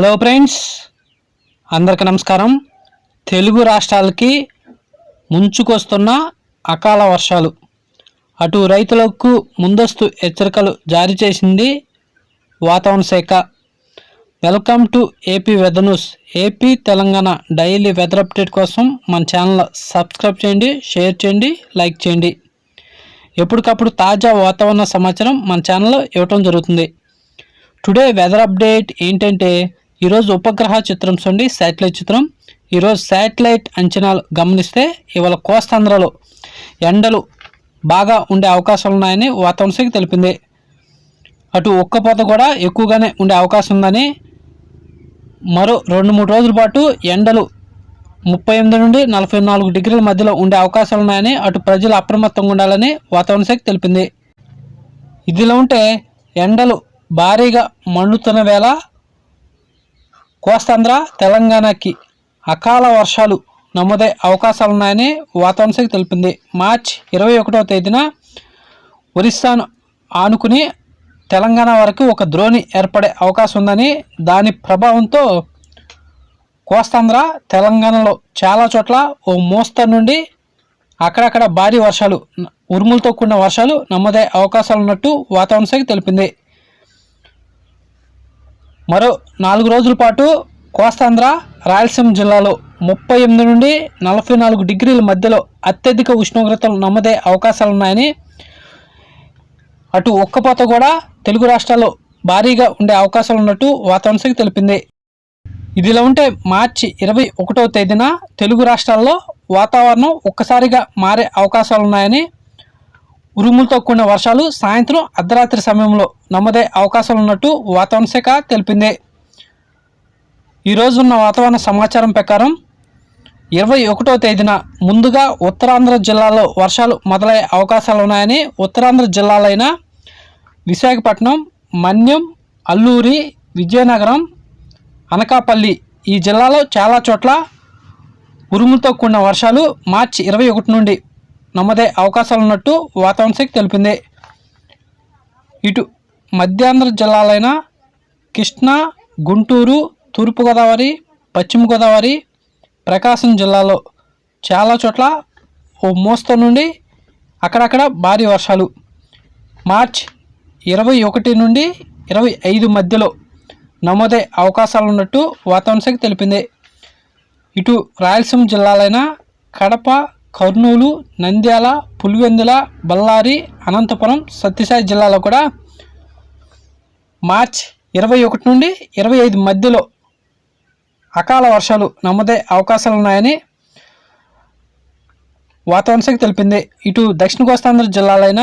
Hello friends అందరికి నమస్కారం. తెలుగు రాష్ట్రాలకి ముంచుకొస్తున్న అకాల వర్షాలు. అటు రైతులకు ముందస్తు హెచ్చరికలు జారీ చేసింది వాతావరణ శాఖ. Welcome to AP weather news AP Telangana daily weather update కోసం మన ఛానల్ సబ్స్క్రైబ్ చేయండి షేర్ చేయండి లైక్ చేయండి. ఎప్పటికప్పుడు తాజా వాతావరణ సమాచారం మన ఛానల్లో ఇవ్వటం జరుగుతుంది. టుడే వెదర్ అప్డేట్ ఏంటంటే ఈరోజు ఉపగ్రహ చిత్రం చూడండి శాటిలైట్ చిత్రం. ఈరోజు శాటిలైట్ అంచనాలు గమనిస్తే ఇవాళ కోస్తాంధ్రలో ఎండలు బాగా ఉండే అవకాశాలు ఉన్నాయని వాతావరణ శాఖ తెలిపింది. అటు ఉక్కపోత కూడా ఎక్కువగానే ఉండే అవకాశం ఉందని మరో రెండు మూడు రోజుల పాటు ఎండలు ముప్పై ఎనిమిది నుండి నలభై నాలుగు డిగ్రీల మధ్యలో ఉండే అవకాశాలు ఉన్నాయని అటు ప్రజలు అప్రమత్తంగా ఉండాలని వాతావరణ శాఖ తెలిపింది. ఇదిలో ఉంటే ఎండలు భారీగా మండుతున్న వేళ కోస్తాంధ్ర తెలంగాణకి అకాల వర్షాలు నమోదయ్యే అవకాశాలు ఉన్నాయని వాతావరణ శాఖ తెలిపింది. మార్చి ఇరవై ఒకటవ తేదీన ఒరిస్సాను ఆనుకుని తెలంగాణ వరకు ఒక ద్రోణి ఏర్పడే అవకాశం ఉందని దాని ప్రభావంతో కోస్తాంధ్ర తెలంగాణలో చాలా చోట్ల ఓ మోస్తరు నుండి అక్కడక్కడ భారీ వర్షాలు ఉరుములతో కూడిన వర్షాలు నమోదయ్యే అవకాశాలు ఉన్నట్టు వాతావరణ శాఖ తెలిపింది. మరో నాలుగు రోజుల పాటు కోస్తాంధ్ర రాయలసీమ జిల్లాలో ముప్పై ఎనిమిది నుండి నలభై నాలుగు డిగ్రీల మధ్యలో అత్యధిక ఉష్ణోగ్రతలు నమోదే అవకాశాలు ఉన్నాయని అటు ఉక్కపోత కూడా తెలుగు రాష్ట్రాల్లో భారీగా ఉండే అవకాశాలు ఉన్నట్టు వాతావరణ శాఖ తెలిపింది. ఇదిలా ఉంటే మార్చి ఇరవై ఒకటవ తేదీన తెలుగు రాష్ట్రాల్లో వాతావరణం ఒక్కసారిగా మారే అవకాశాలు ఉన్నాయని ఉరుములతో కూడిన వర్షాలు సాయంత్రం అర్ధరాత్రి సమయంలో నమ్మదే అవకాశం ఉన్నట్టు వాతావరణ శాఖ తెలిపింది. ఈరోజున్న వాతావరణ సమాచారం ప్రకారం ఇరవై ఒకటో తేదీన ముందుగా ఉత్తరాంధ్ర జిల్లాలో వర్షాలు మొదలయ్యే అవకాశాలు ఉన్నాయని ఉత్తరాంధ్ర జిల్లాలైన విశాఖపట్నం మన్యం అల్లూరి విజయనగరం అనకాపల్లి ఈ జిల్లాలో చాలా చోట్ల ఉరుములతో కూడిన వర్షాలు మార్చి ఇరవై ఒకటి నుండి నమ్మదే అవకాశాలు ఉన్నట్టు వాతావరణ శాఖ తెలిపింది. ఇటు మధ్యాంధ్ర జిల్లాలైన కృష్ణా గుంటూరు తూర్పుగోదావరి పశ్చిమ గోదావరి ప్రకాశం జిల్లాలో చాలా చోట్ల ఓ మోస్తరు నుండి అక్కడక్కడ భారీ వర్షాలు. మార్చ్ ఇరవై ఒకటి నుండి ఇరవై ఐదు మధ్యలో నమోదే అవకాశాలు ఉన్నట్టు వాతావరణ శాఖ తెలిపింది. ఇటు రాయలసీమ జిల్లాలైన కడప కర్నూలు నంద్యాల పులివెందుల బళ్ళారి అనంతపురం సత్యసాయి జిల్లాలో కూడా మార్చ్ ఇరవై ఒకటి నుండి ఇరవై ఐదు మధ్యలో అకాల వర్షాలు నమోదే అవకాశాలు ఉన్నాయని వాతావరణ శాఖ తెలిపింది. ఇటు దక్షిణ కోస్తాంధ్ర జిల్లాలైన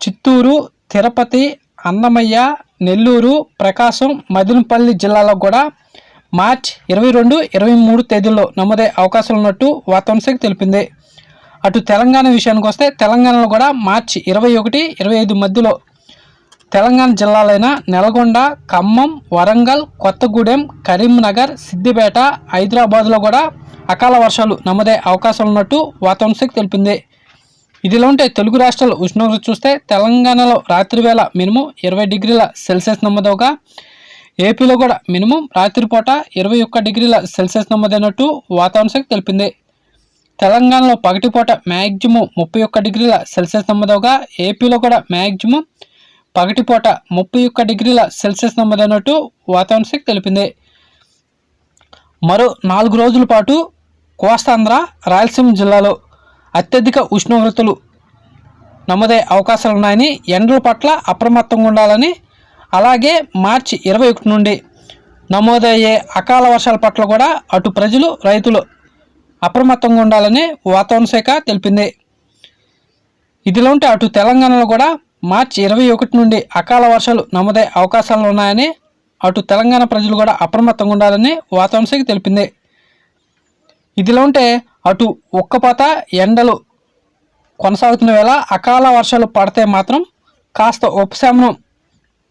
చిత్తూరు తిరుపతి అన్నమయ్య నెల్లూరు ప్రకాశం మదినపల్లి జిల్లాలో కూడా మార్చ్ ఇరవై రెండు ఇరవై మూడు తేదీల్లో నమోదయ్యే అవకాశాలు ఉన్నట్టు వాతావరణ శాఖ తెలిపింది. అటు తెలంగాణ విషయానికి వస్తే తెలంగాణలో కూడా మార్చి ఇరవై ఒకటి ఇరవై ఐదు మధ్యలో తెలంగాణ జిల్లాలైన నల్గొండ ఖమ్మం వరంగల్ కొత్తగూడెం కరీంనగర్ సిద్దిపేట హైదరాబాద్లో కూడా అకాల వర్షాలు నమోదయ్యే అవకాశాలు ఉన్నట్టు వాతావరణ శాఖ తెలిపింది. ఇదిలో ఉంటే తెలుగు రాష్ట్రాల ఉష్ణోగ్రత చూస్తే తెలంగాణలో రాత్రివేళ మినిమం ఇరవై డిగ్రీల సెల్సియస్ నమోదవగా ఏపీలో కూడా మినిమం రాత్రిపూట ఇరవై ఒక్క డిగ్రీల సెల్సియస్ నమోదైనట్టు వాతావరణ శాఖ తెలిపింది. తెలంగాణలో పగటిపూట మ్యాక్సిమం ముప్పై ఒక్క డిగ్రీల సెల్సియస్ నమోదవగా ఏపీలో కూడా మ్యాక్సిమం పగటిపూట ముప్పై ఒక్క డిగ్రీల సెల్సియస్ నమోదైనట్టు వాతావరణ శాఖ తెలిపింది. మరో నాలుగు రోజుల పాటు కోస్తాంధ్ర రాయలసీమ జిల్లాలో అత్యధిక ఉష్ణోగ్రతలు నమోదయ్యే అవకాశాలు ఉన్నాయని ఎండల పట్ల అప్రమత్తంగా ఉండాలని అలాగే మార్చి ఇరవై ఒకటి నుండి నమోదయ్యే అకాల వర్షాల పట్ల కూడా అటు ప్రజలు రైతులు అప్రమత్తంగా ఉండాలని వాతావరణ శాఖ తెలిపింది. ఇదిలో ఉంటే అటు తెలంగాణలో కూడా మార్చి ఇరవై ఒకటి నుండి అకాల వర్షాలు నమోదయ్యే అవకాశాలు ఉన్నాయని అటు తెలంగాణ ప్రజలు కూడా అప్రమత్తంగా ఉండాలని వాతావరణ శాఖ తెలిపింది. ఇదిలో ఉంటే అటు ఒక్కపాత ఎండలు కొనసాగుతున్న వేళ అకాల వర్షాలు పడితే మాత్రం కాస్త ఉపశమనం